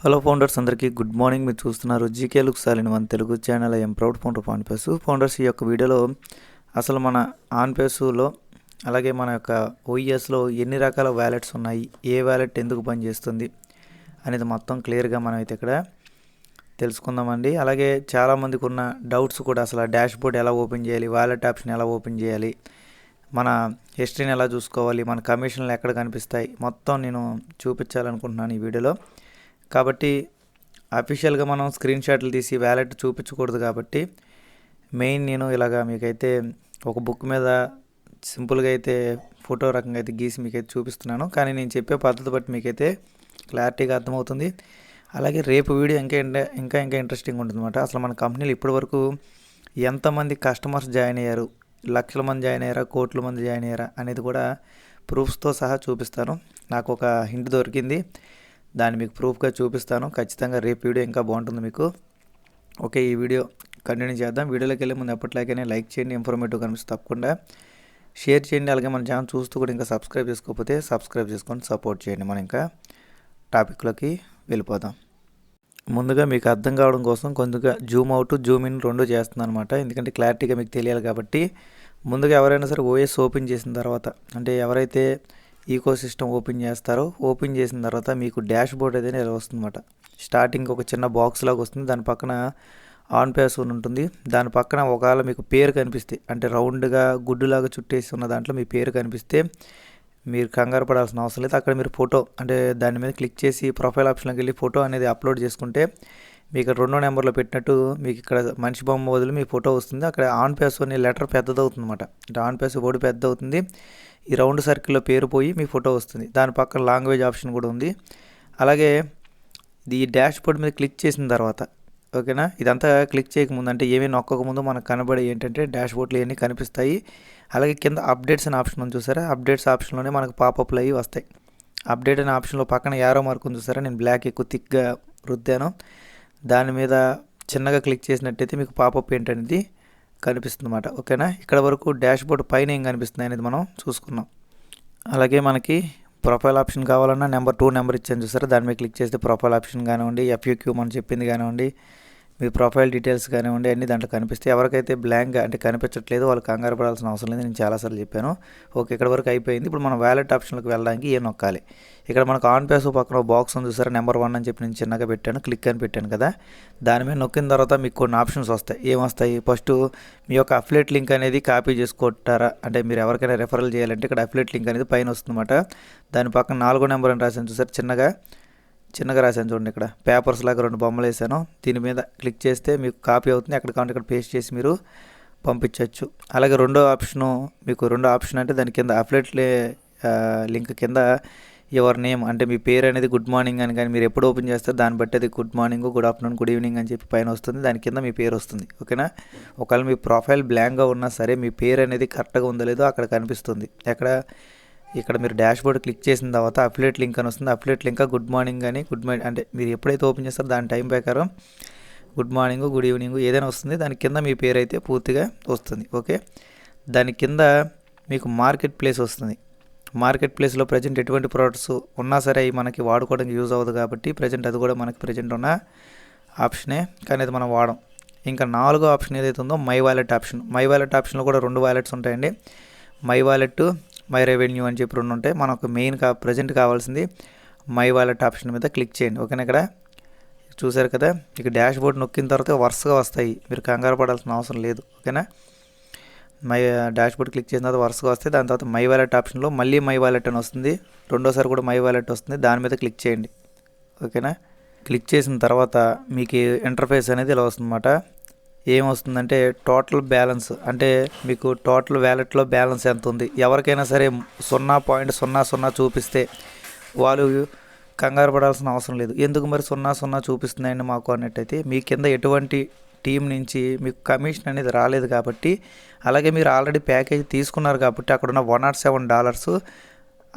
Hello founders అందరికీ good morning. మీరు చూస్తున్నారు జీకే లుక్ సాలిన్ మన Telugu channel. I'm proud founder on pace. Founders ఈ యొక్క వీడియోలో అసలు మన ఆన్ పేసులో అలాగే మన యొక్క ఓఈఎస్లో ఎన్ని రకాల వ్యాలెట్స్ ఉన్నాయి ఏ వ్యాలెట్ ఎందుకు పనిచేస్తుంది అనేది మొత్తం క్లియర్గా మనం అయితే ఇక్కడ తెలుసుకుందామండి. అలాగే చాలామందికి ఉన్న డౌట్స్ కూడా అసలు డాష్ బోర్డ్ ఎలా ఓపెన్ చేయాలి వ్యాలెట్ ఆప్షన్ ఎలా ఓపెన్ చేయాలి మన హిస్టరీని ఎలా చూసుకోవాలి మన కమిషన్లు ఎక్కడ కనిపిస్తాయి మొత్తం నేను చూపించాలనుకుంటున్నాను ఈ వీడియోలో. కాబట్టి అఫీషియల్గా మనం స్క్రీన్ షాట్లు తీసి వ్యాలెట్ చూపించకూడదు కాబట్టి మెయిన్ నేను ఇలాగా మీకైతే ఒక బుక్ మీద సింపుల్గా అయితే ఫోటో రకంగా అయితే గీసి మీకైతే చూపిస్తున్నాను. కానీ నేను చెప్పే పద్ధతి బట్టి మీకైతే క్లారిటీగా అర్థమవుతుంది. అలాగే రేపు వీడియో ఇంకా ఇంకా ఇంకా ఇంట్రెస్టింగ్ ఉంటుందన్నమాట. అసలు మన కంపెనీలో ఇప్పటివరకు ఎంతమంది కస్టమర్స్ జాయిన్ అయ్యారు? లక్షల మంది జాయిన్ అయ్యారా? కోట్ల మంది జాయిన్ అయ్యారా? అనేది కూడా ప్రూఫ్స్తో సహా చూపిస్తాను. నాకు ఒక హింట్ దొరికింది. దాన్ని మీకు ప్రూఫ్గా చూపిస్తాను. ఖచ్చితంగా రేపు వీడియో ఇంకా బాగుంటుంది మీకు. ఓకే ఈ వీడియో కంటిన్యూ చేద్దాం. వీడియోలోకి వెళ్ళే ముందు ఎప్పటిలాగానే లైక్ చేయండి ఇన్ఫర్మేటివ్ కనిపిస్తే తప్పకుండా షేర్ చేయండి. అలాగే మన ఛానల్ చూస్తూ కూడా ఇంకా సబ్స్క్రైబ్ చేసుకోకపోతే సబ్స్క్రైబ్ చేసుకొని సపోర్ట్ చేయండి. మనం ఇంకా టాపిక్లోకి వెళ్ళిపోదాం. ముందుగా మీకు అర్థం కావడం కోసం కొద్దిగా జూమ్ అవుట్ జూమ్ ఇన్ రెండు చేస్తున్నాను అనమాట ఎందుకంటే క్లారిటీగా మీకు తెలియాలి కాబట్టి. ముందుగా ఎవరైనా సరే ఓఎస్ ఓపెన్ చేసిన తర్వాత అంటే ఎవరైతే ఈకో సిస్టమ్ ఓపెన్ చేస్తారో ఓపెన్ చేసిన తర్వాత మీకు డాష్ బోర్డ్ అయితే ఇలా వస్తుందన్నమాట స్టార్టింగ్ ఒక చిన్న బాక్స్ లాగా వస్తుంది. దాని పక్కన ఆన్ పేస్ ఉంటుంది. దాని పక్కన ఒకవేళ మీకు పేరు కనిపిస్తే అంటే రౌండ్గా గుడ్డులాగా చుట్టేసి ఉన్న దాంట్లో మీ పేరు కనిపిస్తే మీరు కంగారు పడాల్సిన అవసరం లేదు. అక్కడ మీరు ఫోటో అంటే దాని మీద క్లిక్ చేసి ప్రొఫైల్ ఆప్షన్లోకి వెళ్ళి ఫోటో అనేది అప్లోడ్ చేసుకుంటే మీకు ఇక్కడ రెండో నెంబర్లో పెట్టినట్టు మీకు ఇక్కడ మనిషి బొమ్మ వదిలి మీ ఫోటో వస్తుంది. అక్కడ ఆన్ పేస్ అనే లెటర్ పెద్దదవుతుంది అనమాట అంటే ఆన్ పేస్ బోర్డు పెద్ద అవుతుంది ఈ రౌండ్ సర్కిల్లో పేరు పోయి మీ ఫోటో వస్తుంది. దాని పక్కన లాంగ్వేజ్ ఆప్షన్ కూడా ఉంది. అలాగే ఇది డాష్ బోర్డ్ మీద క్లిక్ చేసిన తర్వాత ఓకేనా? ఇదంతా క్లిక్ చేయకముందు అంటే ఏమీ నొక్కకముందు మనకు కనబడే ఏంటంటే డాష్ బోర్డ్లు ఇవన్నీ కనిపిస్తాయి. అలాగే కింద అప్డేట్స్ అనే ఆప్షన్ ఉంది చూసారా? అప్డేట్స్ ఆప్షన్లోనే మనకు పాపప్లు అయ్యి వస్తాయి. అప్డేట్ అనే ఆప్షన్లో పక్కన యారో మార్క్ ఉంది చూసారా? నేను బ్లాక్ ఎక్కువ థిక్గా రుద్దాను. దాని మీద చిన్నగా క్లిక్ చేసినట్టయితే మీకు పాపప్ ఏంటనేది కనిపిస్తుంది అన్నమాట ఓకేనా? ఇక్కడ వరకు డాష్ బోర్డ్ పైన ఏం కనిపిస్తుంది అనేది మనం చూసుకున్నాం అలాగే మనకి ప్రొఫైల్ ఆప్షన్ కావాలన్నా నెంబర్ టూ నెంబర్ ఇచ్చాను చూసారా? దాని మీద క్లిక్ చేస్తే ప్రొఫైల్ ఆప్షన్ కానివ్వండి ఎఫ్యూక్యూ మనం చెప్పింది కానివ్వండి మీ ప్రొఫైల్ డీటెయిల్స్ కానివ్వండి అన్ని దాంట్లో కనిపిస్తాయి. ఎవరికైతే బ్లాంక్గా అంటే కనిపించట్లేదు వాళ్ళు కంగారు పడాల్సిన అవసరం లేదు. నేను చాలాసార్లు చెప్పాను. ఓకే ఇక్కడ వరకు అయిపోయింది. ఇప్పుడు మనం వ్యాలెట్ ఆప్షన్లకు వెళ్ళడానికి ఏం నొక్కాలి? ఇక్కడ మనకు ఆన్ పేస్ పక్కన బాక్స్ ఉంది చూసారా? నెంబర్ వన్ అని చెప్పి నేను చిన్నగా పెట్టాను. క్లిక్ అని పెట్టాను కదా. దాని మీద నొక్కిన తర్వాత మీకు కొన్ని ఆప్షన్స్ వస్తాయి. ఏమొస్తాయి వస్తాయి? ఫస్ట్ మీ యొక్క అఫ్లేట్ లింక్ అనేది కాపీ చేసుకుంటారా? అంటే మీరు ఎవరికైనా రెఫరల్ చేయాలంటే ఇక్కడ అఫ్లెట్ లింక్ అనేది పైన వస్తుందన్నమాట. దాని పక్కన నాలుగో నెంబర్ అని రాశాను చూసారు? చిన్నగా. చిన్నగా రాశాను చూడండి ఇక్కడ. పేపర్స్ లాగా రెండు బొమ్మలు వేసాను దీని మీద క్లిక్ చేస్తే మీకు కాపీ అవుతుంది. ఎక్కడ కావాలంటే ఇక్కడ పేస్ట్ చేసి మీరు పంపించవచ్చు అలాగే రెండో ఆప్షను మీకు రెండో ఆప్షన్ అంటే దాని కింద అప్లెట్ లింక్ కింద యువర్ నేమ్ అంటే మీ పేరు అనేది గుడ్ మార్నింగ్ అని కానీ మీరు ఎప్పుడు ఓపెన్ చేస్తారు దాన్ని బట్టి అది good morning good afternoon good evening అని చెప్పి పైన వస్తుంది. దాని కింద మీ పేరు వస్తుంది. ఓకేనా ఒకవేళ మీ ప్రొఫైల్ బ్లాంక్గా ఉన్నా సరే మీ పేరు అనేది కరెక్ట్గా ఉందో లేదో అక్కడ కనిపిస్తుంది. ఎక్కడ? ఇక్కడ మీరు డాష్ బోర్డ్ క్లిక్ చేసిన తర్వాత అప్లేట్ లింక్ అని వస్తుంది. అప్లేట్ లింక్ గుడ్ మార్నింగ్ అని గుడ్ మార్నింగ్ అంటే మీరు ఎప్పుడైతే ఓపెన్ చేస్తారో దాని టైం ప్రకారం గుడ్ మార్నింగ్ గుడ్ ఈవినింగ్ ఏదైనా వస్తుంది. దాని కింద మీ పేరు అయితే పూర్తిగా వస్తుంది. ఓకే? దాని కింద మీకు మార్కెట్ ప్లేస్ వస్తుంది. మార్కెట్ ప్లేస్లో ప్రజెంట్ ఎటువంటి ప్రోడక్ట్స్ ఉన్నా సరే అవి మనకి వాడుకోవడానికి యూజ్ అవ్వదు కాబట్టి ప్రజెంట్ అది కూడా మనకి ప్రజెంట్ ఉన్న ఆప్షనే కానీ అది మనం వాడం. ఇంకా నాలుగో ఆప్షన్ ఏదైతే ఉందో my wallet option. My wallet ఆప్షన్లో కూడా రెండు వాలెట్స్ ఉంటాయండి. మై వాలెట్ మై రెవెన్యూ అని చెప్పి రెండు ఉంటాయి. మనకు మెయిన్ కా ప్రజెంట్ కావాల్సింది మై వాలెట్ ఆప్షన్ మీద క్లిక్ చేయండి. ఓకేనా ఇక్కడ? చూసారు కదా? ఇక డాష్ బోర్డ్ నొక్కిన తర్వాత వరుసగా వస్తాయి. మీరు కంగారు పడాల్సిన అవసరం లేదు. ఓకేనా? మై డాష్ బోర్డ్ క్లిక్ చేసిన తర్వాత వరుసగా వస్తే దాని తర్వాత మై వాలెట్ ఆప్షన్లో మళ్ళీ మై వాలెట్ అని వస్తుంది. రెండోసారి కూడా మై వాలెట్ వస్తుంది. దాని మీద క్లిక్ చేయండి. ఓకేనా? క్లిక్ చేసిన తర్వాత మీకు ఇంటర్ఫేస్ అనేది ఇలా వస్తుందన్నమాట. ఏమొస్తుందంటే టోటల్ బ్యాలెన్స్ అంటే మీకు టోటల్ వ్యాలెట్లో బ్యాలెన్స్ ఎంత ఉంది ఎవరికైనా సరే సున్నా పాయింట్ సున్నా సున్నా చూపిస్తే వాళ్ళు కంగారు పడాల్సిన అవసరం లేదు. ఎందుకు మరి సున్నా సున్నా చూపిస్తున్నాయండి మాకు అన్నట్టయితే మీ కింద ఎటువంటి టీం నుంచి మీకు కమిషన్ అనేది రాలేదు కాబట్టి అలాగే మీరు ఆల్రెడీ ప్యాకేజ్ తీసుకున్నారు కాబట్టి అక్కడ ఉన్న వన్ నాట్ సెవెన్ డాలర్స్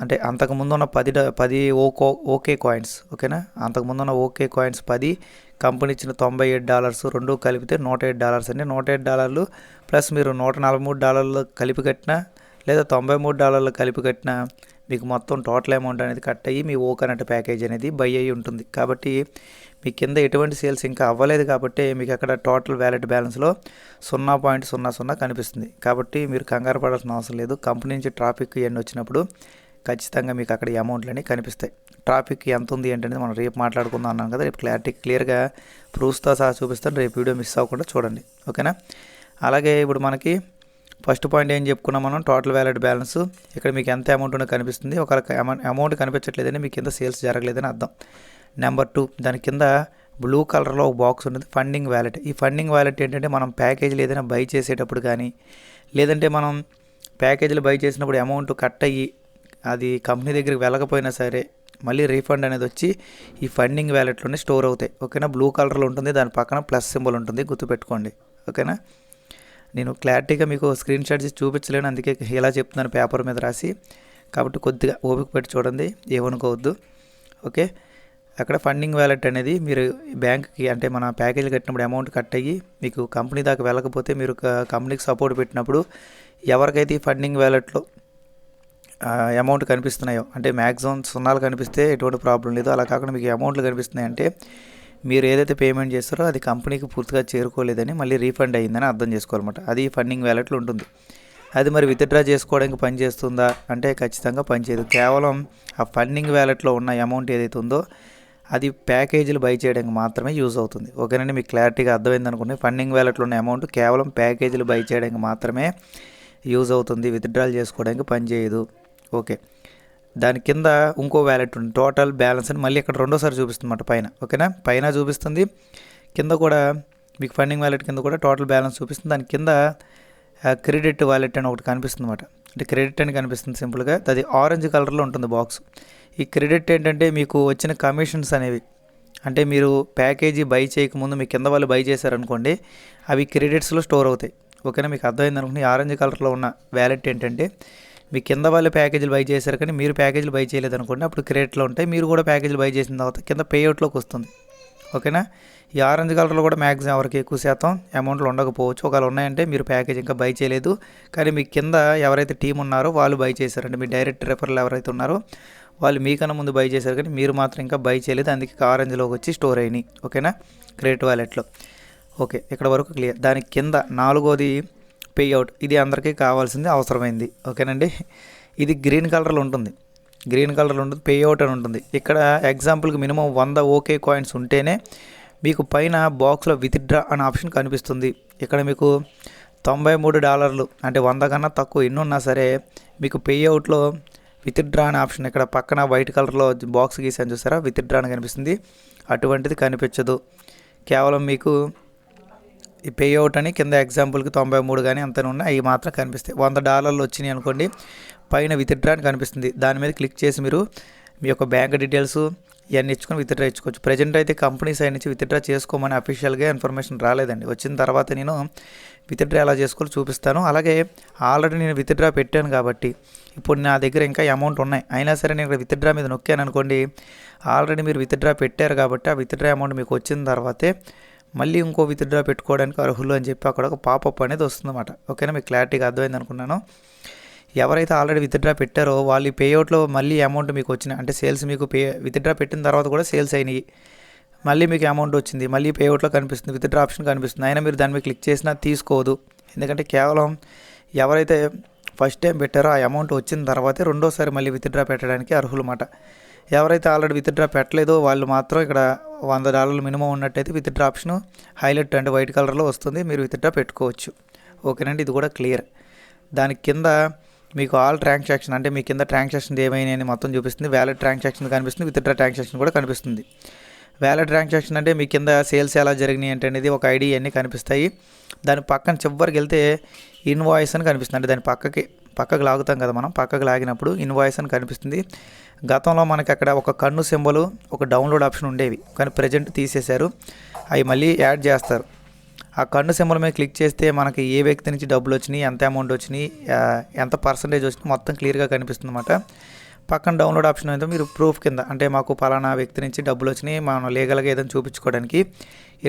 అంటే అంతకుముందు ఉన్న పది డ- పది ఓకో ఓకే కాయిన్స్ ఓకేనా? అంతకుముందు ఉన్న ఓకే కాయిన్స్ పది కంపెనీ ఇచ్చిన తొంభై ఏడు డాలర్స్ రెండు కలిపితే నూట ఏడు డాలర్స్ అండి. నూట ఏడు డాలర్లు ప్లస్ మీరు నూట నలభై మూడు డాలర్లు కలిపి కట్టినా లేదా తొంభై మూడు డాలర్లు కలిపి కట్టినా మీకు మొత్తం టోటల్ అమౌంట్ అనేది కట్ అయ్యి మీ ఓ ప్యాకేజ్ అనేది బై అయ్యి ఉంటుంది. కాబట్టి మీ కింద ఎటువంటి సేల్స్ ఇంకా అవ్వలేదు కాబట్టి మీకు అక్కడ టోటల్ వ్యాలెట్ బ్యాలెన్స్లో సున్నా పాయింట్ సున్నా సున్నా కనిపిస్తుంది. కాబట్టి మీరు కంగారు పడాల్సిన అవసరం లేదు. కంపెనీ నుంచి ట్రాఫిక్ ఇవన్నీ వచ్చినప్పుడు ఖచ్చితంగా మీకు అక్కడ ఈ అమౌంట్లన్నీ కనిపిస్తాయి. ట్రాఫిక్ ఎంత ఉంది ఏంటనేది మనం రేపు మాట్లాడుకుందాం అన్నాం కదా రేపు క్లారిటీ క్లియర్గా ప్రూఫ్స్తో సహా చూపిస్తాను రేపు వీడియో మిస్ అవ్వకుండా చూడండి. ఓకేనా? అలాగే ఇప్పుడు మనకి ఫస్ట్ పాయింట్ ఏం చెప్పుకున్నాం మనం? Total wallet balance. ఇక్కడ మీకు ఎంత అమౌంట్ ఉన్నో కనిపిస్తుంది. ఒక అమౌంట్ కనిపించట్లేదని మీకు కింద సేల్స్ జరగలేదని అర్థం. నెంబర్ టూ దాని కింద బ్లూ కలర్లో ఒక బాక్స్ ఉంటుంది ఫండింగ్ వ్యాలెట్. ఈ ఫండింగ్ వ్యాలెట్ ఏంటంటే మనం ప్యాకేజీలు ఏదైనా బై చేసేటప్పుడు కానీ లేదంటే మనం ప్యాకేజీలు బై చేసినప్పుడు అమౌంట్ కట్ అయ్యి అది కంపెనీ దగ్గరికి వెళ్ళకపోయినా సరే మళ్ళీ రీఫండ్ అనేది వచ్చి ఈ ఫండింగ్ వ్యాలెట్లోనే స్టోర్ అవుతాయి. ఓకేనా? బ్లూ కలర్లో ఉంటుంది. దాని పక్కన ప్లస్ సింబల్ ఉంటుంది. గుర్తుపెట్టుకోండి. ఓకేనా? నేను క్లారిటీగా మీకు స్క్రీన్ షాట్ చేసి చూపించలేను. అందుకే ఇలా చెప్తున్నాను పేపర్ మీద రాసి. కాబట్టి కొద్దిగా ఓపిక పెట్టి చూడండి. ఏమనుకోవద్దు. ఓకే? అక్కడ ఫండింగ్ వ్యాలెట్ అనేది మీరు బ్యాంక్కి అంటే మన ప్యాకేజీ కట్టినప్పుడు అమౌంట్ కట్ అయ్యి మీకు కంపెనీ దాకా వెళ్ళకపోతే మీరు కంపెనీకి సపోర్ట్ పెట్టినప్పుడు ఎవరికైతే ఈ ఫండింగ్ వ్యాలెట్లో అమౌంట్ కనిపిస్తున్నాయో. అంటే మ్యాక్సిమం సున్నాలు కనిపిస్తే ఎటువంటి ప్రాబ్లం లేదు. అలా కాకుండా మీకు అమౌంట్లు కనిపిస్తున్నాయి అంటే మీరు ఏదైతే పేమెంట్ చేస్తారో అది కంపెనీకి పూర్తిగా చేరుకోలేదని మళ్ళీ రీఫండ్ అయ్యిందని అర్థం చేసుకోవాలన్నమాట. అది ఫండింగ్ వ్యాలెట్లో ఉంటుంది. అది మరి విత్డ్రా చేసుకోవడానికి పనిచేస్తుందా అంటే ఖచ్చితంగా పనిచేయదు కేవలం ఆ ఫండింగ్ వ్యాలెట్లో ఉన్న అమౌంట్ ఏదైతే ఉందో అది ప్యాకేజీలు బై చేయడానికి మాత్రమే యూజ్ అవుతుంది. ఓకేనండి మీకు క్లారిటీగా అర్థమైంది అనుకోండి. ఫండింగ్ వ్యాలెట్లో ఉన్న అమౌంట్ కేవలం ప్యాకేజీలు బై చేయడానికి మాత్రమే యూజ్ అవుతుంది. విత్డ్రాల్ చేసుకోవడానికి పనిచేయదు ఓకే. దాని కింద ఇంకో వ్యాలెట్ ఉంది టోటల్ బ్యాలెన్స్ అని మళ్ళీ ఇక్కడ రెండోసారి చూపిస్తుంది పైన. ఓకేనా? పైన చూపిస్తుంది. కింద కూడా మీకు ఫండింగ్ వ్యాలెట్ కింద కూడా టోటల్ బ్యాలెన్స్ చూపిస్తుంది. దాని కింద క్రెడిట్ వ్యాలెట్ అని ఒకటి కనిపిస్తుంది అనమాట అంటే క్రెడిట్ అని కనిపిస్తుంది సింపుల్గా. అది ఆరెంజ్ కలర్లో ఉంటుంది బాక్స్. ఈ క్రెడిట్ ఏంటంటే మీకు వచ్చిన కమిషన్స్ అనేవి. అంటే మీరు ప్యాకేజీ బై చేయకముందు మీ కింద వాళ్ళు బై చేశారనుకోండి అవి క్రెడిట్స్లో స్టోర్ అవుతాయి. ఓకేనా? మీకు అర్థమైంది అనుకుంటే ఆరెంజ్ కలర్లో ఉన్న వ్యాలెట్ ఏంటంటే మీ కింద వాళ్ళు ప్యాకేజీలు బై చేశారు కానీ మీరు ప్యాకేజీలు బై చేయలేదు అనుకోండి అప్పుడు క్రేట్లో ఉంటాయి. మీరు కూడా ప్యాకేజీలు బై చేసిన తర్వాత కింద పేఅవుట్లోకి వస్తుంది. ఓకేనా? ఈ ఆరెంజ్ కలర్లో కూడా మ్యాక్సిమం ఎవరికి ఎక్కువ శాతం అమౌంట్లు ఉండకపోవచ్చు. ఒకవేళ ఉన్నాయంటే మీరు ప్యాకేజ్ ఇంకా బై చేయలేదు. కానీ మీ కింద ఎవరైతే టీం ఉన్నారో వాళ్ళు బై చేశారంటే మీ డైరెక్ట్ రెఫర్లు ఎవరైతే ఉన్నారో వాళ్ళు మీకన్నా ముందు బై చేశారు కానీ మీరు మాత్రం ఇంకా బై చేయలేదు. అందుకే ఆరెంజ్లోకి వచ్చి స్టోర్ అయినాయి. ఓకేనా? క్రేట్ వ్యాలెట్లో ఓకే ఇక్కడ వరకు క్లియర్. దాని కింద నాలుగోది పే అవుట్. ఇది అందరికీ కావాల్సింది అవసరమైంది. ఓకేనండి? ఇది గ్రీన్ కలర్లో ఉంటుంది. గ్రీన్ కలర్లో ఉంటుంది పే అవుట్ అని ఉంటుంది. ఇక్కడ ఎగ్జాంపుల్కి మినిమం వంద ఓకే కాయిన్స్ ఉంటేనే మీకు పైన బాక్స్లో విత్డ్రా అనే ఆప్షన్ కనిపిస్తుంది. ఇక్కడ మీకు తొంభై మూడు డాలర్లు అంటే వంద కన్నా తక్కువ ఎన్ని ఉన్నా సరే మీకు పేఅవుట్లో విత్డ్రా అనే ఆప్షన్ ఇక్కడ పక్కన వైట్ కలర్లో బాక్స్ గీసాను చూసారా? విత్డ్రా అని కనిపిస్తుంది. అటువంటిది కనిపించదు. కేవలం మీకు ఈ పే అవుట్ అని కింద ఎగ్జాంపుల్కి తొంభై మూడు కానీ అంత ఉన్నాయి అవి మాత్రం కనిపిస్తాయి. వంద డాలర్లు వచ్చినాయి అనుకోండి పైన విత్డ్రా అని కనిపిస్తుంది. దాని మీద క్లిక్ చేసి మీరు మీ యొక్క బ్యాంక్ డీటెయిల్స్ ఇవన్నీ ఇచ్చుకొని విత్డ్రా ఇచ్చుకోవచ్చు. ప్రజెంట్ అయితే కంపెనీ సైడ్ నుంచి విత్డ్రా చేసుకోమని అఫీషియల్గా ఇన్ఫర్మేషన్ రాలేదండి. వచ్చిన తర్వాత నేను విత్డ్రా ఎలా చేసుకోవాలో చూపిస్తాను. అలాగే ఆల్రెడీ నేను విత్డ్రా పెట్టాను కాబట్టి ఇప్పుడు నా దగ్గర ఇంకా అమౌంట్ ఉన్నాయి. అయినా సరే నేను ఇక్కడ విత్డ్రా మీద నొక్కాను అనుకోండి ఆల్రెడీ మీరు విత్డ్రా పెట్టారు కాబట్టి ఆ విత్డ్రా అమౌంట్ మీకు వచ్చిన తర్వాతే మళ్ళీ ఇంకో విత్డ్రా పెట్టుకోవడానికి అర్హులు అని చెప్పి అక్కడ ఒక పాపప్ అనేది వస్తుందన్నమాట. ఓకేనా? మీకు క్లారిటీగా అర్థమైంది అనుకున్నాను. ఎవరైతే ఆల్రెడీ విత్డ్రా పెట్టారో వాళ్ళు ఈ పేఅవుట్లో మళ్ళీ అమౌంట్ మీకు వచ్చిన అంటే సేల్స్ మీకు పే విత్డ్రా పెట్టిన తర్వాత కూడా సేల్స్ అయినాయి. మళ్ళీ మీకు అమౌంట్ వచ్చింది. మళ్ళీ పేఅవుట్లో కనిపిస్తుంది. విత్డ్రా ఆప్షన్ కనిపిస్తుంది. అయినా మీరు దాన్ని క్లిక్ చేసినా తీసుకోదు. ఎందుకంటే కేవలం ఎవరైతే ఫస్ట్ టైం పెట్టారో ఆ అమౌంట్ వచ్చిన తర్వాతే రెండోసారి మళ్ళీ విత్డ్రా పెట్టడానికి అర్హులమాట ఎవరైతే ఆల్రెడీ విత్డ్రా పెట్టలేదో వాళ్ళు మాత్రం ఇక్కడ వంద డాలర్లు మినిమం ఉన్నట్టయితే withdraw option highlight and white కలర్లో వస్తుంది. మీరు విత్డ్రా పెట్టుకోవచ్చు. ఓకేనండి? ఇది కూడా క్లియర్. దాని కింద మీకు ఆల్ ట్రాన్సాక్షన్ అంటే మీ కింద ట్రాన్సాక్షన్ ఏమైనా మొత్తం చూపిస్తుంది. వ్యాలెట్ ట్రాన్సాక్షన్ కనిపిస్తుంది. విత్డ్రా ట్రాన్సాక్షన్ కూడా కనిపిస్తుంది. వ్యాలెట్ ట్రాన్సాక్షన్ అంటే మీ కింద సేల్స్ ఎలా జరిగినాయి అంటే అనేది ఒక ఐడి అన్నీ కనిపిస్తాయి. దాని పక్కన చివరికి వెళ్తే ఇన్వాయిస్ అని కనిపిస్తుంది. అంటే దాని పక్కకి పక్కకు లాగుతాం కదా మనం పక్కకు లాగినప్పుడు ఇన్వాయిస్ అని కనిపిస్తుంది. గతంలో మనకి అక్కడ ఒక కన్ను సింబల్ ఒక డౌన్లోడ్ ఆప్షన్ ఉండేవి. కానీ ప్రజెంట్ తీసేశారు. అవి మళ్ళీ యాడ్ చేస్తారు. ఆ కన్ను సింబల్ మీద క్లిక్ చేస్తే మనకి ఏ వ్యక్తి నుంచి డబ్బులు వచ్చినాయి ఎంత అమౌంట్ వచ్చినాయి ఎంత పర్సంటేజ్ వచ్చినాయి మొత్తం క్లియర్గా కనిపిస్తుంది అనమాట పక్కన డౌన్లోడ్ ఆప్షన్ అయితే మీరు ప్రూఫ్ కింద అంటే మాకు పలానా వ్యక్తి నుంచి డబ్బులు వచ్చినాయి మనం లీగల్గా ఏదైనా చూపించుకోవడానికి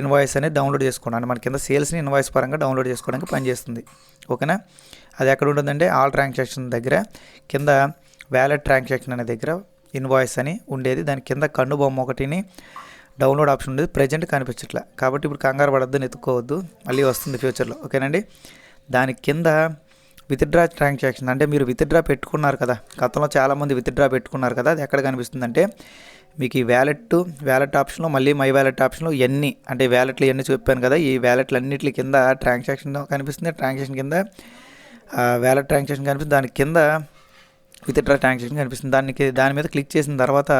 ఇన్వాయిస్ అనేది డౌన్లోడ్ చేసుకోండి. మన కింద సేల్స్ని ఇన్వాయిస్ పరంగా డౌన్లోడ్ చేసుకోవడానికి పనిచేస్తుంది. ఓకేనా? అది ఎక్కడ ఉంటుందంటే ఆల్ ట్రాన్సాక్షన్ దగ్గర కింద వ్యాలెట్ ట్రాన్సాక్షన్ అనే దగ్గర ఇన్వాయిస్ అని ఉండేది. దాని కింద కన్ను బొమ్మ ఒకటిని డౌన్లోడ్ ఆప్షన్ ఉండేది ప్రజెంట్ కనిపించట్లే. కాబట్టి ఇప్పుడు కంగారు పడద్దు ఎత్తుకోవద్దు మళ్ళీ వస్తుంది ఫ్యూచర్లో ఓకేనండి? దాని కింద విత్డ్రా ట్రాన్సాక్షన్ అంటే మీరు విత్డ్రా పెట్టుకున్నారు కదా గతంలో చాలామంది విత్డ్రా పెట్టుకున్నారు కదా అది ఎక్కడ కనిపిస్తుందంటే మీకు ఈ వ్యాలెట్ వ్యాలెట్ ఆప్షన్లో మళ్ళీ మై వ్యాలెట్ ఆప్షన్లో ఎన్ని అంటే వ్యాలెట్లు ఎన్ని చెప్పాను కదా ఈ వ్యాలెట్లు అన్నిటి కింద ట్రాన్సాక్షన్ కనిపిస్తుంది ట్రాన్సాక్షన్ కింద వ్యాలెట్ ట్రాన్సాక్షన్ కనిపిస్తుంది దాని కింద విత్డ్రా ట్రాన్సాక్షన్ కనిపిస్తుంది. దానికి దాని మీద క్లిక్ చేసిన తర్వాత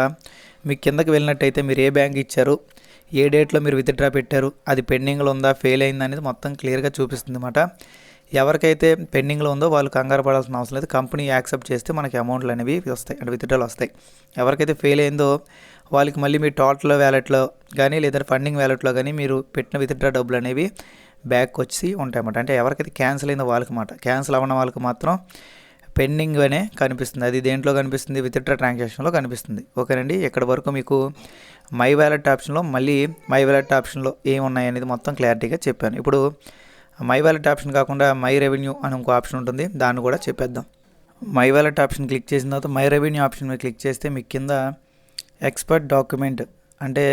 మీకు కిందకి వెళ్ళినట్టయితే మీరు ఏ బ్యాంక్ ఇచ్చారు ఏ డేట్లో మీరు విత్డ్రా పెట్టారు అది పెండింగ్లో ఉందా ఫెయిల్ అయిందా అనేది మొత్తం క్లియర్గా చూపిస్తుంది అన్నమాట. ఎవరికైతే పెండింగ్లో ఉందో వాళ్ళు కంగారు పడాల్సిన అవసరం లేదు. కంపెనీ యాక్సెప్ట్ చేస్తే మనకి అమౌంట్లు అనేవి వస్తాయి అంటే విత్డ్రాలు వస్తాయి. ఎవరికైతే ఫెయిల్ అయిందో వాళ్ళకి మళ్ళీ మీ టోటల్ వ్యాలెట్లో కానీ లేదా ఫండింగ్ వ్యాలెట్లో కానీ మీరు పెట్టిన విత్డ్రా డబ్బులు అనేవి బ్యాక్ వచ్చి ఉంటాయన్నమాట. అంటే ఎవరికైతే క్యాన్సిల్ అయిందో వాళ్ళకి మాట క్యాన్సిల్ అవ్వడం వాళ్ళకి మాత్రం పెండింగ్ అనే కనిపిస్తుంది. అది దేంట్లో కనిపిస్తుంది? విత్డ్రా ట్రాన్సాక్షన్లో కనిపిస్తుంది. ఓకేనండి ఎక్కడి వరకు మీకు మై వ్యాలెట్ ఆప్షన్లో మళ్ళీ మై వ్యాలెట్ ఆప్షన్లో ఏమున్నాయి అనేది మొత్తం క్లారిటీగా చెప్పాను. ఇప్పుడు మై వాలెట్ ఆప్షన్ కాకుండా మై రెవెన్యూ అని ఇంకో ఆప్షన్ ఉంటుంది. దాన్ని కూడా చెప్పేద్దాం. మై వాలెట్ ఆప్షన్ క్లిక్ చేసిన తర్వాత మై రెవెన్యూ ఆప్షన్ మీద క్లిక్ చేస్తే మీకు కింద ఎక్స్పర్ట్ డాక్యుమెంట్ అంటే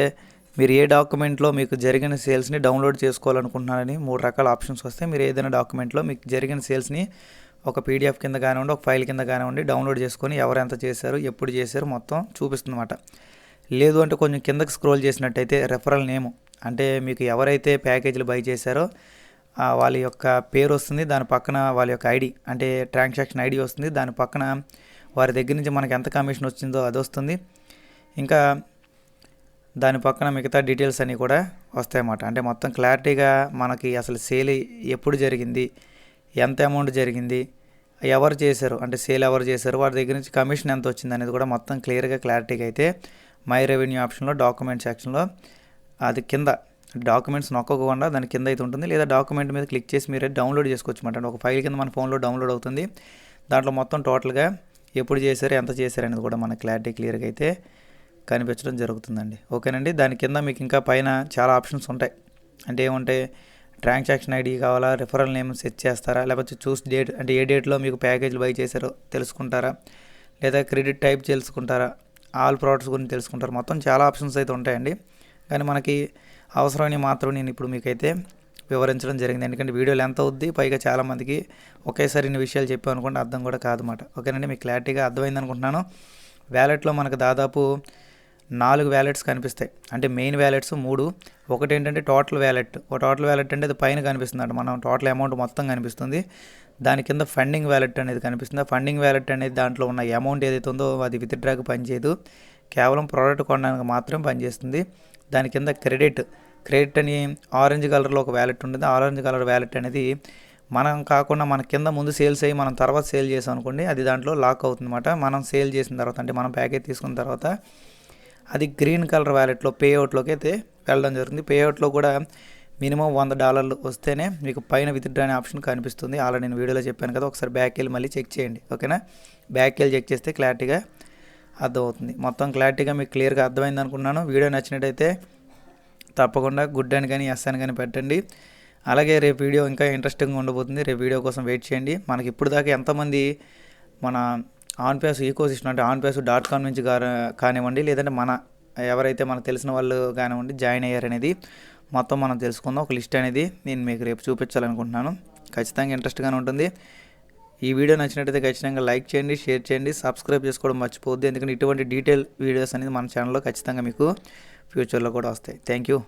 మీరు ఏ డాక్యుమెంట్లో మీకు జరిగిన సేల్స్ని డౌన్లోడ్ చేసుకోవాలనుకుంటున్నారని మూడు రకాల ఆప్షన్స్ వస్తే మీరు ఏదైనా డాక్యుమెంట్లో మీకు జరిగిన సేల్స్ని ఒక పీడిఎఫ్ కింద కానివ్వండి ఒక ఫైల్ కింద కానివ్వండి డౌన్లోడ్ చేసుకొని ఎవరు ఎంత చేశారు ఎప్పుడు చేశారు మొత్తం చూపిస్తుందన్నమాట. లేదు అంటే కొంచెం కిందకి స్క్రోల్ చేసినట్టయితే రెఫరల్ నేమ్ అంటే మీకు ఎవరైతే ప్యాకేజీలు బై చేశారో వాళ్ళ యొక్క పేరు వస్తుంది దాని పక్కన వాళ్ళ యొక్క ఐడి అంటే ట్రాన్సాక్షన్ ఐడి వస్తుంది దాని పక్కన వారి దగ్గర నుంచి మనకి ఎంత కమిషన్ వచ్చిందో అది వస్తుంది. ఇంకా దాని పక్కన మిగతా డీటెయిల్స్ అన్నీ కూడా వస్తాయన్నమాట అంటే మొత్తం క్లారిటీగా మనకి అసలు సేల్ ఎప్పుడు జరిగింది ఎంత అమౌంట్ జరిగింది ఎవరు చేశారు అంటే సేల్ ఎవరు చేశారు వారి దగ్గర నుంచి కమిషన్ ఎంత వచ్చింది అనేది కూడా మొత్తం క్లియర్గా క్లారిటీగా అయితే మై రెవెన్యూ ఆప్షన్లో డాక్యుమెంట్ సెక్షన్లో అది కింద డాక్యుమెంట్స్ నొక్కకుండా దాని కింద అయితే ఉంటుంది. లేదా డాక్యుమెంట్ మీద క్లిక్ చేసి మీరే డౌన్లోడ్ చేసుకోవచ్చు అంటే ఒక ఫైల్ కింద మన ఫోన్లో డౌన్లోడ్ అవుతుంది. దాంట్లో మొత్తం టోటల్గా ఎప్పుడు చేశారు ఎంత చేశారు అనేది కూడా మన క్లారిటీ క్లియర్గా అయితే కనిపించడం జరుగుతుందండి. ఓకేనండి? దాని కింద మీకు ఇంకా పైన చాలా ఆప్షన్స్ ఉంటాయి. అంటే ఏముంటాయి ట్రాన్సాక్షన్ ఐడి కావాలా రిఫరల్ నేమ్ సెట్ చేస్తారా లేకపోతే చూస్ డేట్ అంటే ఏ డేట్లో మీకు ప్యాకేజీలు బై చేశారో తెలుసుకుంటారా లేదా క్రెడిట్ టైప్ తెలుసుకుంటారా ఆల్ ప్రోడక్ట్స్ గురించి తెలుసుకుంటారు మొత్తం చాలా ఆప్షన్స్ అయితే ఉంటాయండి. కానీ మనకి అవసరమని మాత్రం నేను ఇప్పుడు మీకైతే వివరించడం జరిగింది. ఎందుకంటే వీడియోలు ఎంత అవుద్ది పైగా చాలామందికి ఒకేసారి ఇన్ని విషయాలు చెప్పాను అనుకుంటే అర్థం కూడా కాదన్నమాట ఓకేనండి మీకు క్లారిటీగా అర్థమైంది అనుకుంటున్నాను. వ్యాలెట్లో మనకు దాదాపు నాలుగు వ్యాలెట్స్ కనిపిస్తాయి. అంటే మెయిన్ వ్యాలెట్స్ మూడు ఒకటి ఏంటంటే టోటల్ వ్యాలెట్. ఒక టోటల్ వ్యాలెట్ అంటే అది పైన కనిపిస్తుంది అంటే మనం టోటల్ అమౌంట్ మొత్తం కనిపిస్తుంది. దాని కింద ఫండింగ్ వ్యాలెట్ అనేది కనిపిస్తుంది. ఆ ఫండింగ్ వ్యాలెట్ అనేది దాంట్లో ఉన్న అమౌంట్ ఏదైతే ఉందో అది విత్డ్రాకి పనిచేయదు. కేవలం ప్రోడక్ట్ కొనడానికి మాత్రం పనిచేస్తుంది. దాని కింద క్రెడిట్. క్రెడిట్ అని ఆరెంజ్ కలర్లో ఒక వ్యాలెట్ ఉంటుంది. ఆరెంజ్ కలర్ వ్యాలెట్ అనేది మనం కాకుండా మన కింద ముందు సేల్స్ అయ్యి మనం తర్వాత సేల్ చేసాం అనుకోండి అది దాంట్లో లాక్ అవుతుందన్నమాట. మనం సేల్ చేసిన తర్వాత అంటే మనం ప్యాకేజ్ తీసుకున్న తర్వాత అది గ్రీన్ కలర్ వ్యాలెట్లో పే అవుట్లోకి అయితే వెళ్ళడం జరుగుతుంది. పే అవుట్లో కూడా మినిమం వంద డాలర్లు వస్తేనే మీకు పైన విత్డ్రా అనే ఆప్షన్ కనిపిస్తుంది. ఆల్రెడీ నేను వీడియోలో చెప్పాను కదా ఒకసారి బ్యాక్ వెళ్ళి మళ్ళీ చెక్ చేయండి. ఓకేనా? బ్యాక్ వెళ్ళి చెక్ చేస్తే క్లారిటీగా అర్థమవుతుంది. మొత్తం క్లారిటీగా మీకు క్లియర్గా అర్థమైంది అనుకున్నాను వీడియో నచ్చినట్టయితే తప్పకుండా గుడ్ అని కానీ ఎస్ అని కానీ పెట్టండి. అలాగే రేపు వీడియో ఇంకా ఇంట్రెస్టింగ్గా ఉండబోతుంది. రేపు వీడియో కోసం వెయిట్ చేయండి. మనకి ఇప్పుడు దాకా ఎంతమంది మన ఆన్ పేస్ ఈకో సిస్టమ్ అంటే ఆన్ డాట్ కామ్ నుంచి కానివ్వండి లేదంటే మన ఎవరైతే మనకు తెలిసిన వాళ్ళు కానివ్వండి జాయిన్ అయ్యారనేది మొత్తం మనం తెలుసుకుందాం. ఒక లిస్ట్ అనేది నేను మీకు రేపు చూపించాలనుకుంటున్నాను. ఖచ్చితంగా ఇంట్రెస్ట్గానే ఉంటుంది. ఈ వీడియో నచ్చినట్టయితే ఖచ్చితంగా లైక్ చేయండి షేర్ చేయండి సబ్స్క్రైబ్ చేసుకోవడం మర్చిపోవద్దు. ఎందుకంటే ఇటువంటి డీటెయిల్ వీడియోస్ అనేది మన ఛానల్లో ఖచ్చితంగా మీకు ఫ్యూచర్లో కూడా వస్తాయి. Thank you